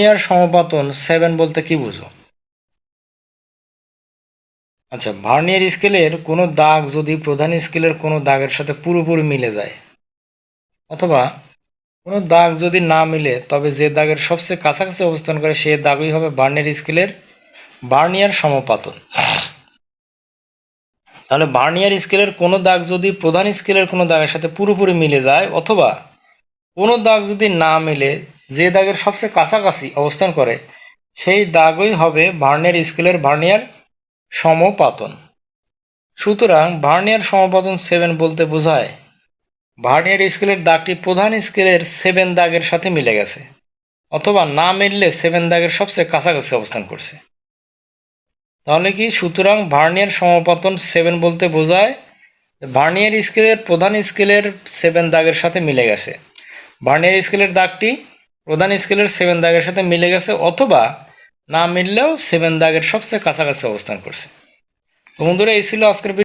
Vernier সমপাতন seven বলতে কি বুঝো? আচ্ছা ভার্নিয়ার স্কেলের কোনো দাগ যদি প্রধান স্কেলের কোনো দাগের সাথে পুরোপুরি মিলে যায়, অথবা কোনো দাগ যদি না মিলে, তবে যে দাগের সবচেয়ে কাছাকাছি অবস্থান করে সে দাগই হবে ভার্নিয়ার স্কেলের ভার্নিয়ার সমপাতন। তাহলে ভার্নিয়ার স্কেলের কোনো দাগ যদি প্রধান স্কেলের কোনো দাগের সাথে পুরোপুরি মিলে যায়, অথবা কোনো দাগ যদি না মিলে যে দাগের সবচেয়ে কাছাকাছি অবস্থান করে, সেই দাগই হবে ভার্নিয়ার স্কেলের ভার্নিয়ার সমপাতন। সুতরাং ভার্নিয়ার সমপাতন সেভেন বলতে বোঝায়, ভার্নিয়ার স্কেলের দাগটি প্রধান স্কেলের সেভেন দাগের সাথে মিলে গেছে, অথবা না মিললে সেভেন দাগের সবচেয়ে কাছাকাছি অবস্থান করছে। তাহলে কি? সুতরাং ভার্নিয়ার সমপাতন সেভেন বলতে বোঝায়, ভার্নিয়ার স্কেলের প্রধান স্কেলের সেভেন দাগের সাথে মিলে গেছে। ভার্নিয়ার স্কেলের দাগটি প্রধান স্কেলের সেভেন দাগের সাথে মিলে গেছে, অথবা না মিললেও সেভেন দাগের সবচেয়ে কাছাকাছি অবস্থান করছে বন্ধুরা, এই ছিল আজকের।